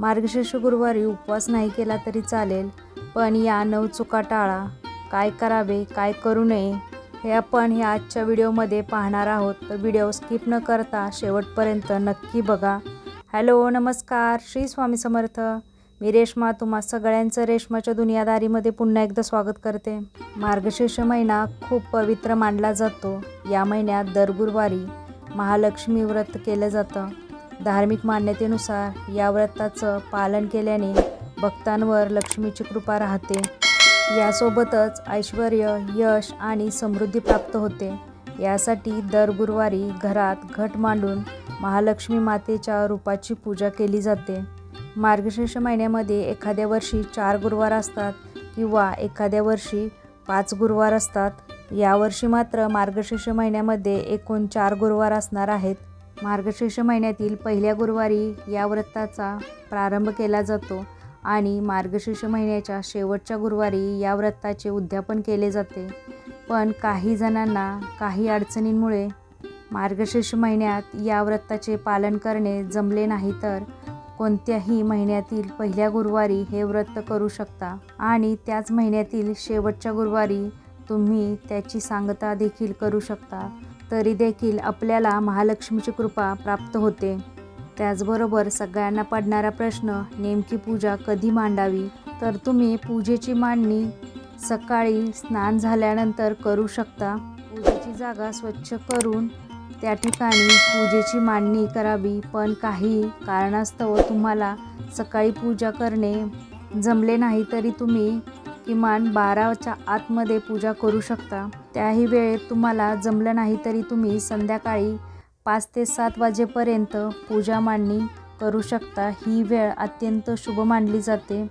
मार्गशीर्ष गुरुवारी उपवास नाही केला तरी चालेल पण या नऊ चुका टाळा. काय करावे काय करू नये हे आपण ह्या आजच्या व्हिडिओमध्ये पाहणार आहोत. तर व्हिडिओ स्किप न करता शेवटपर्यंत नक्की बघा. हॅलो नमस्कार. श्री स्वामी समर्थ. मी रेश्मा तुम्हा सगळ्यांचं रेश्माच्या दुनियादारीमध्ये पुन्हा एकदा स्वागत करते. मार्गशीर्ष महिना खूप पवित्र मानला जातो. या महिन्यात दर गुरुवारी महालक्ष्मी व्रत केलं जातं. धार्मिक मान्यतेनुसार या व्रताचं पालन केल्याने भक्तांवर लक्ष्मीची कृपा राहते. यासोबतच ऐश्वर यश आणि समृद्धी प्राप्त होते. यासाठी दर गुरुवारी घरात घट मांडून महालक्ष्मी मातेच्या रूपाची पूजा केली जाते. मार्गशीर्ष महिन्यामध्ये एखाद्या वर्षी चार गुरुवार असतात किंवा एखाद्या वर्षी पाच गुरुवार असतात. यावर्षी मात्र मार्गशीर्ष महिन्यामध्ये एकूण चार गुरुवार असणार आहेत. मार्गशीर्ष महिन्यातील पहिल्या गुरुवारी या व्रताचा प्रारंभ केला जातो आणि मार्गशीर्ष महिन्याच्या शेवटच्या गुरुवारी या व्रताचे उद्यापन केले जाते. पण काही जणांना काही अडचणींमुळे मार्गशीर्ष महिन्यात या व्रताचे पालन करणे जमले नाही तर कोणत्याही महिन्यातील पहिल्या गुरुवारी हे व्रत करू शकता आणि त्याच महिन्यातील शेवटच्या गुरुवारी तुम्ही त्याची सांगता देखील करू शकता. तरी देखील आपल्याला महालक्ष्मीची कृपा प्राप्त होते. त्याचबरोबर सगळ्यांना पडणारा प्रश्न नेमकी पूजा कधी मांडावी? तर तुम्ही पूजेची मांडणी सकाळी स्नान झाल्यानंतर करू शकता. पूजेची जागा स्वच्छ करून त्या ठिकाणी पूजेची मांडणी करावी. पण काही कारणास्तव तुम्हाला सकाळी पूजा करणे जमले नाही तरी तुम्ही किमान बाराच्या आतमध्ये पूजा करू शकता. त्याही वेळेत तुम्हाला जमलं नाही तरी तुम्ही संध्याकाळी पाच ते सात वाजेपर्यंत पूजा मांडणी करू शकता. ही वेळ अत्यंत शुभ मानली जाते.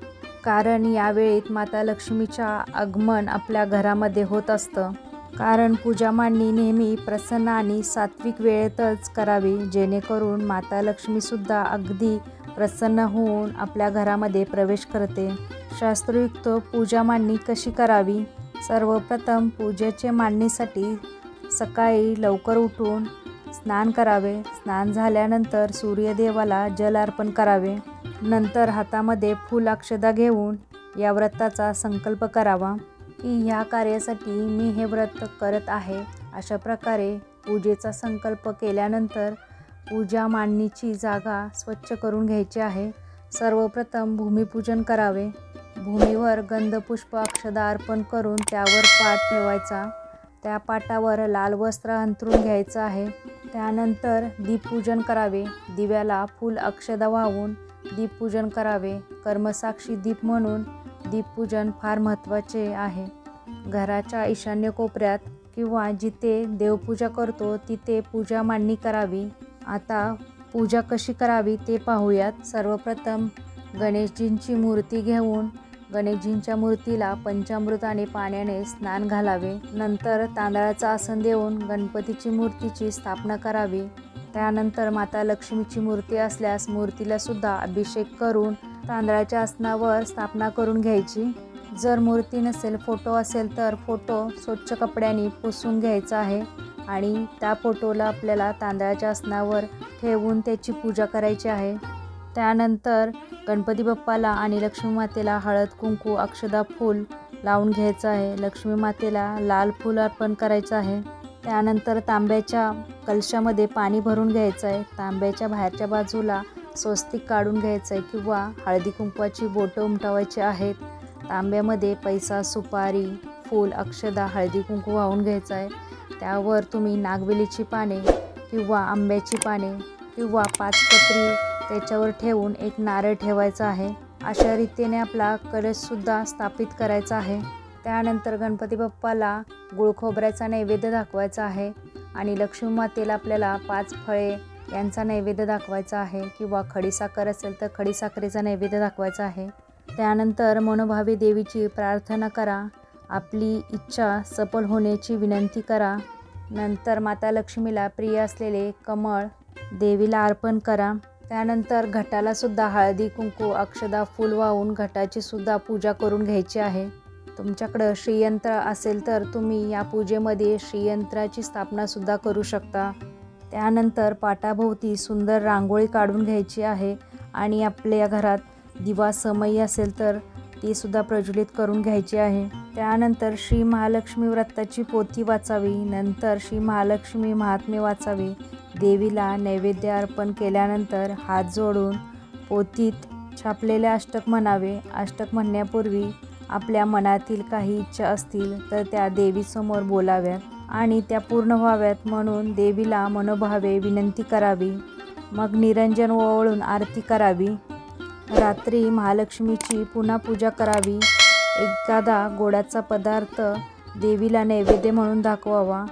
कारण या वेळेत माता लक्ष्मीच्या आगमन आपल्या घरामध्ये होत असतं. कारण पूजा मांडणी नेहमी प्रसन्न आणि सात्विक वेळेतच करावी जेणेकरून माता लक्ष्मीसुद्धा अगदी प्रसन्न होऊन आपल्या घरामध्ये प्रवेश करते. शास्त्रयुक्त पूजा मांडणी कशी करावी? सर्वप्रथम पूजेचे मांडणीसाठी सकाळी लवकर उठून स्नान करावे. स्नान झाल्यानंतर सूर्यदेवाला जल अर्पण करावे. नंतर हातामध्ये फुल अक्षदा घेऊन या व्रताचा संकल्प करावा. की ह्या कार्यासाठी मी हे व्रत करत आहे. अशा प्रकारे पूजेचा संकल्प केल्यानंतर पूजा मांडणीची जागा स्वच्छ करून घ्यायची आहे. सर्वप्रथम भूमिपूजन करावे. भूमीवर गंधपुष्प अक्षदा अर्पण करून त्यावर पाट ठेवायचा. त्या पाटावर लाल वस्त्र अंथरून घ्यायचं आहे. त्यानंतर दीपपूजन करावे. दिव्याला फूल अक्षदा वाहून दीपपूजन करावे. कर्मसाक्षी दीप म्हणून दीपपूजन फार महत्त्वाचे आहे. घराच्या ईशान्य कोपऱ्यात किंवा जिथे देवपूजा करतो तिथे पूजा मांडणी करावी. आता पूजा कशी करावी ते पाहूयात. सर्वप्रथम गणेशजींची मूर्ती घेऊन गणेशजींच्या मूर्तीला पंचामृत आणि पाण्याने स्नान घालावे. नंतर तांदळाचं आसन देऊन गणपतीची मूर्तीची स्थापना करावी. त्यानंतर माता लक्ष्मीची मूर्ती असल्यास मूर्तीला सुद्धा अभिषेक करून तांदळाच्या आसनावर स्थापना करून घ्यायची. जर मूर्ती नसेल फोटो असेल तर फोटो स्वच्छ कपड्यांनी पुसून घ्यायचा आहे. आणि त्या फोटोला आपल्याला तांदळाच्या आसनावर ठेवून त्याची पूजा करायची आहे. त्यानंतर गणपती बाप्पाला आणि लक्ष्मी मातेला हळद कुंकू अक्षदा फूल लावून घ्यायचं आहे. लक्ष्मी मातेला लाल फूल अर्पण करायचं आहे. त्यानंतर तांब्याच्या कलशामध्ये पाणी भरून घ्यायचं आहे. तांब्याच्या बाहेरच्या बाजूला स्वस्तिक काढून घ्यायचं आहे किंवा हळदी कुंकवाची बोटं उमटवायची आहेत. तांब्यामध्ये पैसा सुपारी फूल अक्षदा हळदी कुंकू वाहून घ्यायचं आहे. त्यावर तुम्ही नागवेलीची पाने किंवा आंब्याची पाने किंवा पाचपत्री त्याच्यावर ठेवून एक नारळ ठेवायचा आहे. अशा रीतीने आपला कलशसुद्धा स्थापित करायचा आहे. त्यानंतर गणपती बाप्पाला गुळ खोबऱ्याचा नैवेद्य दाखवायचा आहे आणि लक्ष्मी मातेला आपल्याला पाच फळे यांचा नैवेद्य दाखवायचा आहे किंवा खडीसाखर असेल तर खडीसाखरेचा नैवेद्य दाखवायचा आहे. त्यानंतर मनोभावी देवीची प्रार्थना करा. आपली इच्छा सफल होण्याची विनंती करा. नंतर माता लक्ष्मीला प्रिय असलेले कमळ देवीला अर्पण करा. त्यानंतर घटाला सुद्धा हळदी कुंकू अक्षदा फूल वाहून घटाची सुद्धा पूजा करून घ्यायची आहे. तुमच्याकडं श्रीयंत्र असेल तर तुम्ही या पूजेमध्ये श्रीयंत्राची स्थापनासुद्धा करू शकता. त्यानंतर पाटाभोवती सुंदर रांगोळी काढून घ्यायची आहे. आणि आपल्या घरात दिवा समई असेल तर ती सुद्धा प्रज्वलित करून घ्यायची आहे. त्यानंतर श्री महालक्ष्मी व्रताची पोथी वाचावी. नंतर श्री महालक्ष्मी महात्मे वाचावे. देवीला नैवेद्य अर्पण केल्यानंतर हात जोडून पोथीत छापलेले अष्टक म्हणावे. अष्टक म्हणण्यापूर्वी आपल्या मनातील काही इच्छा असतील तर त्या देवीसमोर बोलाव्यात आणि त्या पूर्ण व्हाव्यात म्हणून देवीला मनोभावे विनंती करावी. मग निरंजन ओवळून आरती करावी. रात्री महालक्ष्मीची पुन्हा पूजा करावी. एखादा गोडाचा पदार्थ देवीला नैवेद्य म्हणून दाखवावा.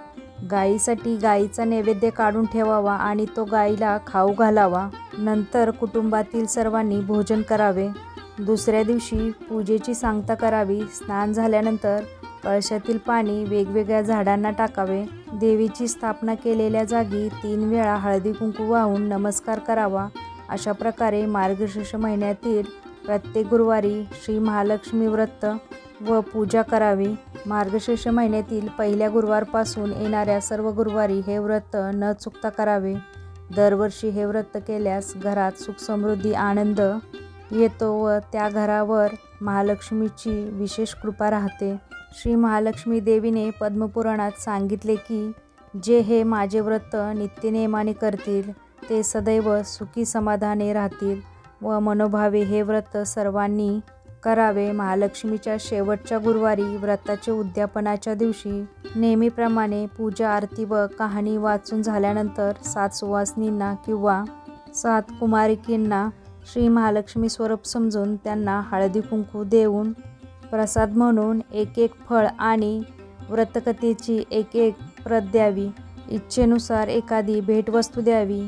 गाईसाठी गाईचा नैवेद्य काढून ठेवावा आणि तो गाईला खाऊ घालावा. नंतर कुटुंबातील सर्वांनी भोजन करावे. दुसऱ्या दिवशी पूजेची सांगता करावी. स्नान झाल्यानंतर कळशातील पाणी वेगवेगळ्या झाडांना टाकावे. देवीची स्थापना केलेल्या जागी तीन वेळा हळदी कुंकू वाहून नमस्कार करावा. अशा प्रकारे मार्गशीर्ष महिन्यातील प्रत्येक गुरुवारी श्री महालक्ष्मी व्रत व पूजा करावी. मार्गशीर्ष महिन्यातील पहिल्या गुरुवारपासून येणाऱ्या सर्व गुरुवारी हे व्रत न चुकता करावे. दरवर्षी हे व्रत केल्यास घरात सुखसमृद्धी आनंद येतो व त्या घरावर महालक्ष्मीची विशेष कृपा राहते. श्री महालक्ष्मी देवीने पद्मपुराणात सांगितले की जे हे माझे व्रत नित्यनेमाने करतील ते सदैव सुखी समाधाने राहतील व मनोभावे हे व्रत सर्वांनी करावे. महालक्ष्मीच्या शेवटच्या गुरुवारी व्रताचे उद्यापनाच्या दिवशी नेहमीप्रमाणे पूजा आरती व कहाणी वाचून झाल्यानंतर सात सुवासनींना किंवा सात कुमारिकींना श्री महालक्ष्मी स्वरूप समजून त्यांना हळदी कुंकू देऊन प्रसाद म्हणून एक एक फळ आणि व्रतकथेची एक एक प्रत द्यावी. इच्छेनुसार एखादी भेटवस्तू द्यावी.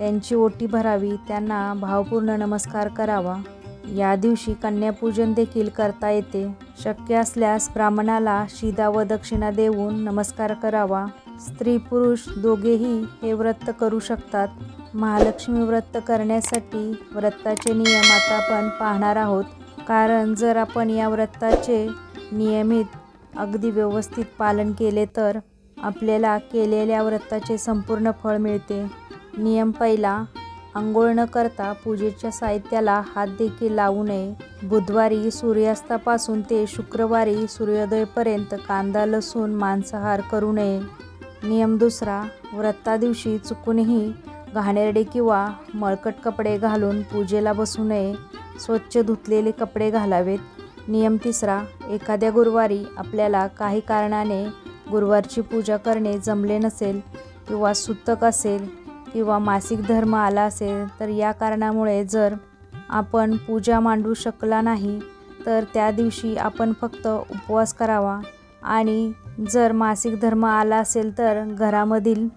त्यांची ओटी भरावी त्यांना भावपूर्ण नमस्कार करावा. या दिवशी कन्यापूजन देखील करता येते. शक्य असल्यास ब्राह्मणाला शिदा व दक्षिणा देऊन नमस्कार करावा. स्त्री पुरुष दोघेही हे व्रत करू शकतात. महालक्ष्मी व्रत करण्यासाठी व्रताचे नियम आता आपण पाहणार आहोत. कारण जर आपण या व्रताचे नियमित अगदी व्यवस्थित पालन केले तर आपल्याला केलेल्या व्रताचे संपूर्ण फळ मिळते. नियम पहिला आंघोळ न करता पूजेच्या साहित्याला हात देखील लावू नये. बुधवारी सूर्यास्तापासून ते शुक्रवारी सूर्योदयपर्यंत कांदा लसूण मांसाहार करू नये. नियम दुसरा व्रता दिवशी चुकूनही घाणेरडे किंवा मळकट कपडे घालून पूजेला बसू नये. स्वच्छ धुतलेले कपडे घालावेत. नियम तिसरा एखाद्या गुरुवारी आपल्याला काही कारणाने गुरुवारची पूजा करणे जमले नसेल किंवा सुतक असेल किंवा मासिक धर्म आला असेल तर या कारणामुळे जर आपण पूजा मांडू शकला नाही तर त्या दिवशी आपण फक्त उपवास करावा. आणि जर मासिक धर्म आला असेल तर घरामधील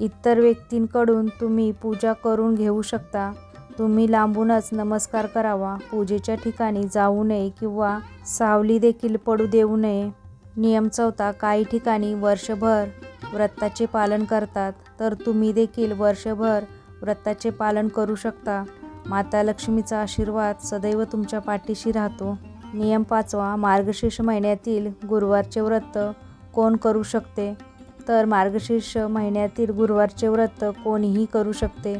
इतर व्यक्तींकडून तुम्ही पूजा करून घेऊ शकता. तुम्ही लांबूनच नमस्कार करावा. पूजेच्या ठिकाणी जाऊ नये किंवा सावली देखील पडू देऊ नये. नियम चौथा काही ठिकाणी वर्षभर व्रताचे पालन करतात. तर तुम्ही देखील वर्षभर व्रताचे पालन करू शकता. माता लक्ष्मीचा आशीर्वाद सदैव तुमच्या पाठीशी राहतो. नियम पाचवा मार्गशीर्ष महिन्यातील गुरुवारचे व्रत कोण करू शकते? तर मार्गशीर्ष महिन्यातील गुरुवारचे व्रत कोणीही करू शकते.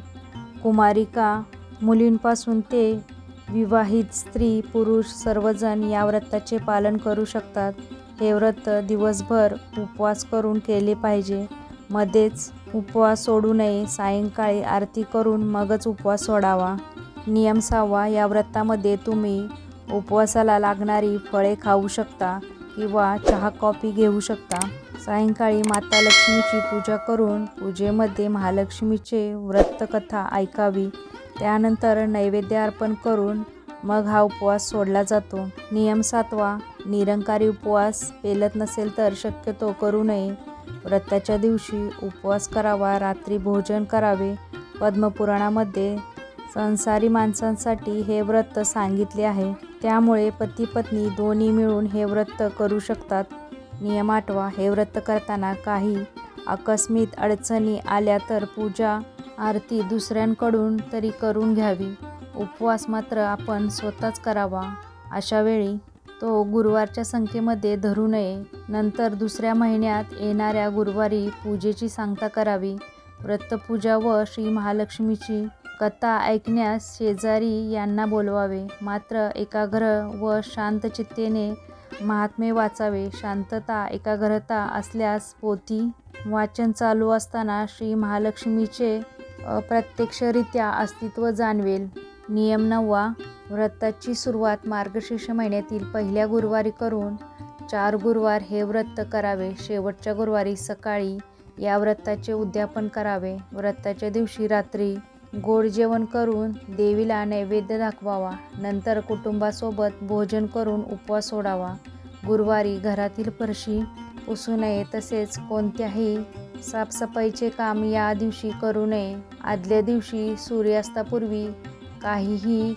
कुमारिका मुलींपासून ते विवाहित स्त्री पुरुष सर्वजण या व्रताचे पालन करू शकतात. हे व्रत दिवसभर उपवास करून केले पाहिजे. मध्येच उपवास सोडू नये. सायंकाळी आरती करून मगच उपवास सोडावा. नियम सहावा या व्रतामध्ये तुम्ही उपवासाला लागणारी फळे खाऊ शकता किंवा चहा कॉफी घेऊ शकता. सायंकाळी माता लक्ष्मीची पूजा करून पूजेमध्ये महालक्ष्मीचे व्रतकथा ऐकावी. त्यानंतर नैवेद्य अर्पण करून मग हा उपवास सोडला जातो. नियम सातवा. निरंकारी उपवास. पेलत नसेल तर शक्यतो करू नये. व्रताच्या दिवशी उपवास करावा रात्री भोजन करावे. पद्मपुराणामध्ये संसारी माणसांसाठी हे व्रत सांगितले आहे. त्यामुळे पती पत्नी दोन्ही मिळून हे व्रत करू शकतात. नियम आठवा हे व्रत करताना काही आकस्मित अडचणी आल्या तर पूजा आरती दुसऱ्यांकडून तरी करून घ्यावी. उपवास मात्र आपण स्वतःच करावा अशा वेळी तो गुरुवारच्या संख्येमध्ये धरू नये. नंतर दुसऱ्या महिन्यात येणाऱ्या गुरुवारी पूजेची सांगता करावी. व्रतपूजा व श्री महालक्ष्मीची कथा ऐकण्यास शेजारी यांना बोलवावे. मात्र एकाग्र व शांत चित्तेने महात्मे वाचावे. शांतता एकाग्रता असल्यास पोथी वाचन चालू असताना श्री महालक्ष्मीचे अप्रत्यक्षरित्या अस्तित्व जाणवेल. नियम नववा. व्रताची सुरुवात मार्गशीर्ष महिन्यातील पहिल्या गुरुवारी करून चार गुरुवार हे व्रत करावे. शेवटच्या गुरुवारी सकाळी या व्रताचे उद्यापन करावे. व्रताच्या दिवशी रात्री गोड जेवण करून देवीला नैवेद्य दाखवावा. नंतर कुटुंबासोबत भोजन करून उपवास सोडावा. गुरुवारी घरातील फरशी पुसू नये तसेच कोणत्याही साफसफाईचे काम या दिवशी करू नये. आदल्या दिवशी सूर्यास्तापूर्वी काहीही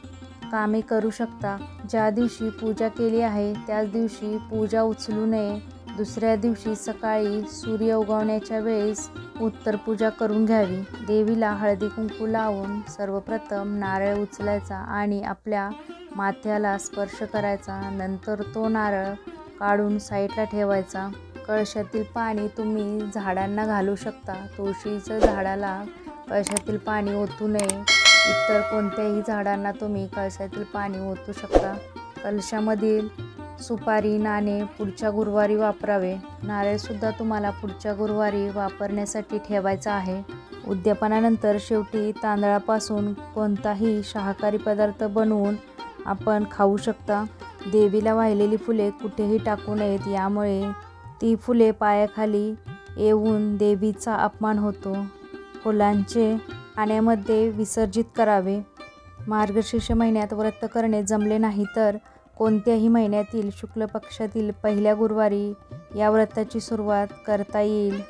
कामे करू शकता. ज्या दिवशी पूजा केली आहे त्याच दिवशी पूजा उचलू नये. दुसऱ्या दिवशी सकाळी सूर्य उगवण्याच्या वेळेस उत्तर पूजा करून घ्यावी. देवीला हळदी कुंकू लावून सर्वप्रथम नारळ उचलायचा आणि आपल्या माथ्याला स्पर्श करायचा. नंतर तो नारळ काढून साईडला ठेवायचा. कळशातील पाणी तुम्ही झाडांना घालू शकता. तुळशीचं झाडाला कळशातील पाणी ओतू नये. इतर कोणत्याही झाडांना तुम्ही कळशातील पाणी ओतू शकता. कलशामधील सुपारी नाणे पुढच्या गुरुवारी वापरावे. नारळसुद्धा तुम्हाला पुढच्या गुरुवारी वापरण्यासाठी ठेवायचा आहे. उद्यापनानंतर शेवटी तांदळापासून कोणताही शाकाहारी पदार्थ बनवून आपण खाऊ शकता. देवीला वाहिलेली फुले कुठेही टाकू नयेत यामुळे ती फुले पायाखाली येऊन देवीचा अपमान होतो. फुलांचे पाण्यामध्ये विसर्जित करावे. मार्गशीर्ष महिन्यात व्रत करणे जमले नाही तर कोणत्याही महिन्यातील शुक्ल पक्षातील पहिल्या गुरुवारी या व्रताची सुरुवात करता येईल.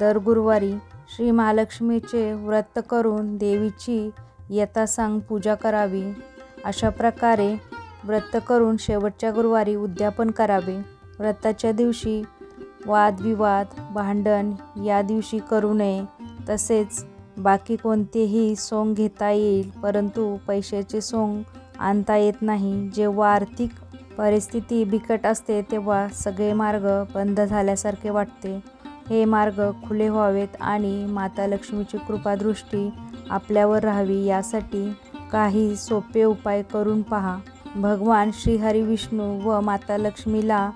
दर गुरुवारी श्री महालक्ष्मीचे व्रत करून देवीची यथासांग पूजा करावी. अशा प्रकारे व्रत करून शेवटच्या गुरुवारी उद्यापन करावे. व्रताच्या दिवशी वादविवाद भांडण या दिवशी करू नये. तसेच बाकी कोणतेही सोंग घेता येईल परंतु पैशाचे सोंग आणता येत नाही. जेव्हा आर्थिक परिस्थिती बिकट असते तेव्हा सगळे मार्ग बंद झाल्यासारखे वाटते. हे मार्ग खुले व्हावेत आणि माता लक्ष्मीची कृपादृष्टी आपल्यावर राहावी. यासाठी काही सोपे उपाय करून पहा. भगवान श्रीहरी विष्णू व माता लक्ष्मीला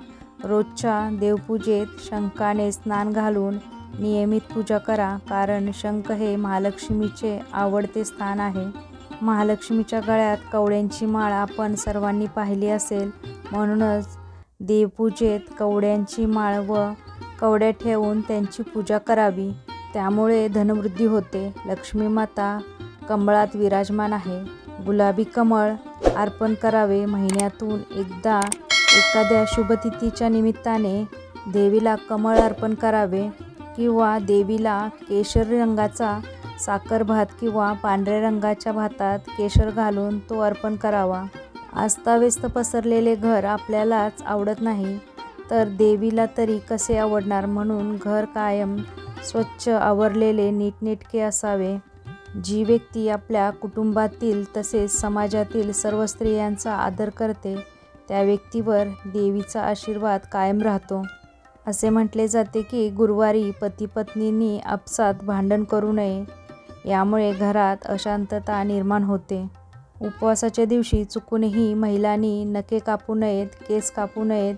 रोजच्या देवपूजेत शंखाने स्नान घालून नियमित पूजा करा कारण शंख हे महालक्ष्मीचे आवडते स्थान आहे. महालक्ष्मीच्या गळ्यात कवड्यांची माळ आपण सर्वांनी पाहिली असेल. म्हणूनच देवपूजेत कवड्यांची माळ व कवड्या ठेवून त्यांची पूजा करावी. त्यामुळे धनवृद्धी होते. लक्ष्मी माता कमळात विराजमान आहे. गुलाबी कमळ अर्पण करावे. महिन्यातून एकदा एखाद्या शुभतिथीच्या निमित्ताने देवीला कमळ अर्पण करावे. किंवा देवीला केशर रंगाचा साखर भात किंवा पांढऱ्या रंगाच्या भातात केशर घालून तो अर्पण करावा. आस्ताव्यस्त पसरलेले घर आपल्यालाच आवडत नाही तर देवीला तरी कसे आवडणार म्हणून घर कायम स्वच्छ आवरलेले नीटनेटके असावे. जी व्यक्ती आपल्या कुटुंबातील तसेच समाजातील सर्व स्त्रियांचा आदर करते त्या व्यक्तीवर देवीचा आशीर्वाद कायम राहतो. असे म्हटले जाते की गुरुवारी पती पत्नींनी आपसात भांडण करू नये. यामुळे घरात अशांतता निर्माण होते. उपवासाच्या दिवशी चुकूनही महिलांनी नखे कापू नयेत केस कापू नयेत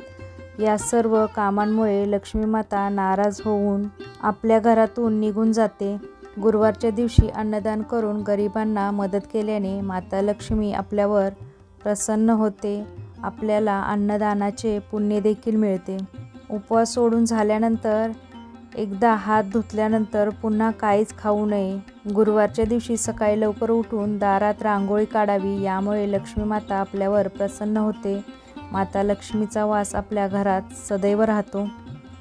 या सर्व कामांमुळे लक्ष्मीमाता नाराज होऊन आपल्या घरातून निघून जाते. गुरुवारच्या दिवशी अन्नदान करून गरिबांना मदत केल्याने माता लक्ष्मी आपल्यावर प्रसन्न होते. आपल्याला अन्नदानाचे पुण्य देखील मिळते. उपवास सोडून झाल्यानंतर एकदा हात धुतल्यानंतर पुन्हा काहीच खाऊ नये. गुरुवारच्या दिवशी सकाळी लवकर उठून दारात रांगोळी काढावी यामुळे लक्ष्मी माता आपल्यावर प्रसन्न होते. माता लक्ष्मीचा वास आपल्या घरात सदैव राहतो.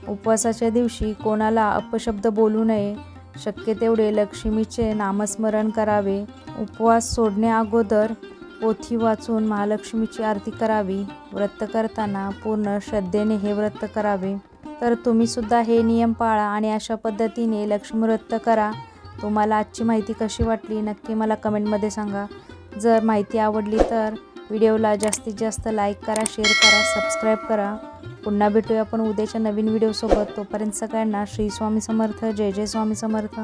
उपवासाच्या दिवशी कोणाला अपशब्द बोलू नये. शक्य तेवढे लक्ष्मीचे नामस्मरण करावे. उपवास सोडण्याअगोदर पोथी वाचून महालक्ष्मीची आरती करावी. व्रत करताना पूर्ण श्रद्धेने हे व्रत करावे. तर तुम्हीसुद्धा हे नियम पाळा आणि अशा पद्धतीने लक्ष्मी व्रत करा. तुम्हाला आजची माहिती कशी वाटली नक्की मला कमेंटमध्ये सांगा. जर माहिती आवडली तर व्हिडिओला जास्तीत जास्त लाईक करा शेअर करा सबस्क्राईब करा. पुन्हा भेटूया आपण उद्याच्या नवीन व्हिडिओसोबत. तोपर्यंत सगळ्यांना श्री स्वामी समर्थ जय जय स्वामी समर्थ.